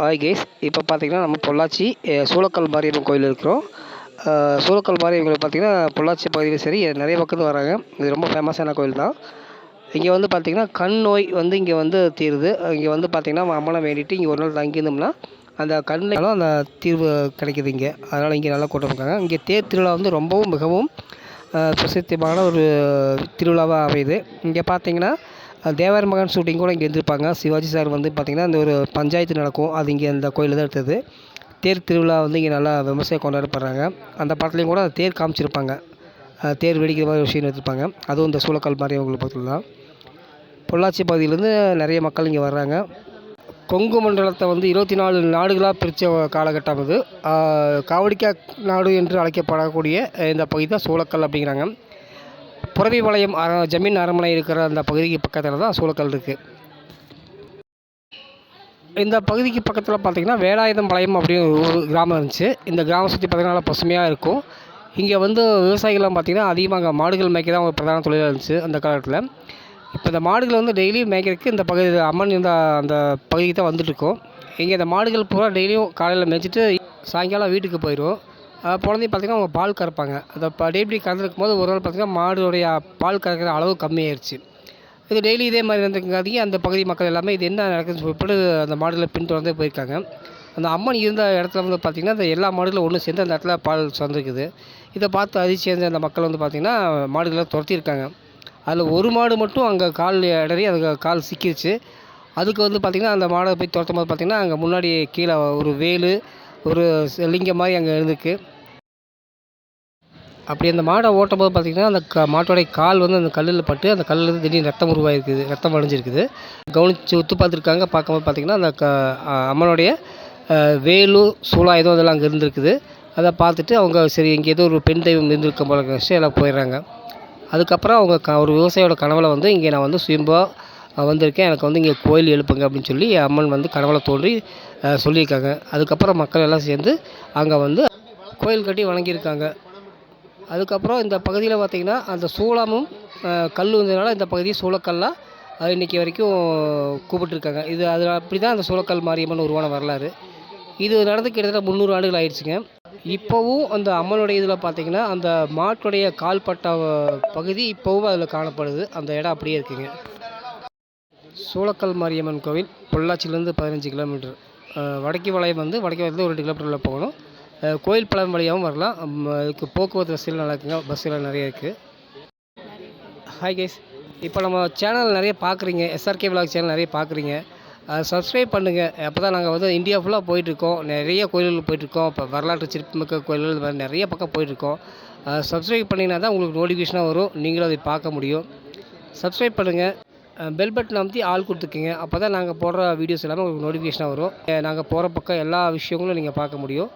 Hi guys இப்போ பார்த்தீங்கன்னா நம்ம பொள்ளாச்சி சூளக்கல் மாரியம்மன் கோயில் இருக்கிறோம். சூளக்கல் மாரியம்மன் கோயில் பார்த்தீங்கன்னா பொள்ளாச்சி பகுதியில் சரி நிறைய பக்கத்து வராங்க. இது ரொம்ப ஃபேமஸான கோயில் தான். இங்கே வந்து பார்த்தீங்கன்னா கண் நோய் வந்து இங்கே வந்து தீருது. இங்கே வந்து பார்த்தீங்கன்னா அம்மனை வேண்டிட்டு இங்கே ஒரு நாள் தங்கியிருந்தோம்னா அந்த கண்ணில் அந்த தீர்வு கிடைக்குது இங்கே. அதனால் இங்கே நல்லா கூட்டம் இருக்காங்க. இங்கே தேர் திருவிழா வந்து ரொம்பவும் மிகவும் பிரசித்தமான ஒரு திருவிழாவாக அமையுது. இங்கே பார்த்தீங்கன்னா தேவர் மகன் ஷூட்டிங் கூட இங்கே இருந்திருப்பாங்க. சிவாஜி சார் வந்து பார்த்திங்கன்னா இந்த ஒரு பஞ்சாயத்து நடக்கும். அது இங்கே இந்த கோயிலில் தான் எடுத்தது. தேர் திருவிழா வந்து இங்கே நல்லா விமர்சையாக கொண்டாடப்படுறாங்க. அந்த படத்துலையும் கூட தேர் காமிச்சிருப்பாங்க. தேர் வெடிக்கிற மாதிரி ஒரு சீன் எடுத்திருப்பாங்க. அதுவும் இந்த சூளக்கல் மாதிரி அவங்களை பக்கத்தில் பொள்ளாச்சி பகுதியிலேருந்து நிறைய மக்கள் இங்கே வர்றாங்க. கொங்கு மண்டலத்தை வந்து இருபத்தி நாலு நாடுகளாக பிரித்த காலகட்டம் அது. காவடிக்கா நாடு என்று அழைக்கப்படக்கூடிய இந்த பகுதி தான் சூளக்கல் அப்படிங்கிறாங்க. புறவிபாளையம் அர ஜமீன் அரண்மனை இருக்கிற அந்த பகுதிக்கு பக்கத்தில் தான் சூளக்கல் இருக்குது இந்த பகுதிக்கு பக்கத்தில் பார்த்தீங்கன்னா வேலாயுதம் பாளையம் அப்படின்னு ஒரு கிராமம் இருந்துச்சு. இந்த கிராமம் சுற்றி பார்த்திங்கன்னா நல்லா பசுமையாக இருக்கும். இங்கே வந்து விவசாயிகள்லாம் பார்த்திங்கன்னா அதிகமாக அங்கே மாடுகள் மேய்க்க தான் ஒரு பிரதான தொழிலாக இருந்துச்சு அந்த காலத்தில். இப்போ இந்த மாடுகள் வந்து டெய்லியும் மேய்க்கிறதுக்கு இந்த பகுதி அம்மன் இந்த அந்த பகுதிக்கு தான் வந்துட்டுருக்கோம் இங்கே இந்த மாடுகள் பூரா டெய்லியும் காலையில் மேய்ச்சிட்டு சாயங்காலம் வீட்டுக்கு போயிடும் குழந்தைய பார்த்திங்கன்னா அவங்க பால் கறப்பாங்க. அதை இப்போ டெய்லி கறந்துருக்கும் போது ஒரு நாள் பார்த்திங்கன்னா மாடுடைய பால் கறக்கிற அளவு கம்மியாயிருச்சு. இது டெய்லி இதே மாதிரி இருந்துக்காதீங்க அந்த பகுதி மக்கள் எல்லாமே இது என்ன நடக்குதுன்னு சொல்லிட்டு அந்த மாடுகளை பின்தொடர்ந்து போயிருக்காங்க. அந்த அம்மன் இருந்த இடத்துல வந்து பார்த்திங்கன்னா அந்த எல்லா மாடுகளும் ஒன்று சேர்ந்து அந்த இடத்துல பால் சுரந்துருக்குது இதை பார்த்து அதிர்ச்சி அந்த மக்கள் வந்து பார்த்திங்கன்னா மாடுகளை துரத்தியிருக்காங்க. அதில் ஒரு மாடு மட்டும் அங்கே கால் இடறி அதுக்கு கால் சிக்கிருச்சு. அதுக்கு வந்து பார்த்திங்கன்னா அந்த மாடை போய் துரத்தும் போது பார்த்திங்கன்னா அங்கே முன்னாடி கீழே ஒரு வேலு ஒரு லிங்கம் மாதிரி அங்கே இருந்திருக்கு அப்படி அந்த மாடை ஓட்டும் போது பார்த்திங்கன்னா அந்த க மாட்டோடைய கால் வந்து அந்த கல்லில் பட்டு அந்த கல்லில் திடீர்னு ரத்தம் உருவாயிருக்குது ரத்தம் அடைஞ்சிருக்குது கவனித்து உத்து பார்த்துருக்காங்க பார்க்கும்போது பார்த்திங்கன்னா அந்த க அம்மனுடைய வேலு சூளா ஏதோ அதெல்லாம் அங்கே இருந்திருக்குது. அதை பார்த்துட்டு அவங்க சரி இங்கே ஏதோ ஒரு பெண் தெய்வம் இருந்திருக்க போல நினச்சி எல்லாம் போயிடுறாங்க. அதுக்கப்புறம் அவங்க க ஒரு விவசாயியோட கனவில் வந்து இங்கே நான் வந்து சுயம்பா வந்திருக்கேன். எனக்கு வந்து இங்கே கோயில் எழுப்புங்க அப்படின்னு சொல்லி அம்மன் வந்து கனவுல தோன்றி சொல்லியிருக்காங்க. அதுக்கப்புறம் மக்கள் எல்லாம் சேர்ந்து அங்கே வந்து கோயில் கட்டி வணங்கியிருக்காங்க. அதுக்கப்புறம் இந்த பகுதியில் பார்த்திங்கன்னா அந்த சூளமும் கல் இருந்ததுனால இந்த பகுதி சூளக்கல்லாக இன்றைக்கி வரைக்கும் கூப்பிட்டுருக்காங்க. இது அது அப்படி தான் அந்த சூளக்கல் மாரியம்மன் உருவான வரலாறு. இது நடந்து கிட்டத்தட்ட முந்நூறு ஆண்டுகள் ஆயிடுச்சுங்க. இப்போவும் அந்த அம்மனுடைய இதில் பார்த்தீங்கன்னா அந்த மாட்டுடைய கால்பட்ட பகுதி இப்போவும் அதில் காணப்படுது. அந்த இடம் அப்படியே இருக்குங்க. சூலக்கல் மாரியம்மன் கோவில் பொள்ளாச்சியிலேருந்து பதினஞ்சு கிலோமீட்டர். வடக்கு வளையம் வந்து வடக்கு வளையத்துலேருந்து ஒரு ரெண்டு கிலோமீட்டரில் போகணும். கோயில் பழம் வழியாகவும் வரலாம். இதுக்கு அதுக்கு போக்குவரத்து வசதிகள் நல்லா இருக்குங்க. பஸ்ஸெல்லாம் நிறைய இருக்குது ஹாய் கைஸ் இப்போ நம்ம சேனல் நிறைய பார்க்குறீங்க எஸ்ஆர்கே விலாக் சேனல் நிறைய பார்க்குறீங்க சப்ஸ்கிரைப் பண்ணுங்கள் அப்போ தான் நாங்கள் வந்து இந்தியா ஃபுல்லாக போயிட்டுருக்கோம். நிறைய கோயில்கள் போயிட்டுருக்கோம். இப்போ வரலாற்று சிறப்புமிக்க கோயில்கள் இது மாதிரி நிறைய பக்கம் போயிட்டுருக்கோம். சப்ஸ்கிரைப் பண்ணிங்கன்னா தான் உங்களுக்கு நோட்டிஃபிகேஷனாக வரும். நீங்களும் அதை பார்க்க முடியும். சப்ஸ்கிரைப் பண்ணுங்கள் பெல் பட்டன் அமுத்தி ஆள் கொடுத்துக்குங்க. அப்போ தான் நாங்கள் போடுற வீடியோஸ் எல்லாமே உங்களுக்கு நோட்டிஃபிகேஷனாக வரும். நாங்கள் போகிற பக்கம் எல்லா விஷயங்களும் நீங்கள் பார்க்க முடியும்.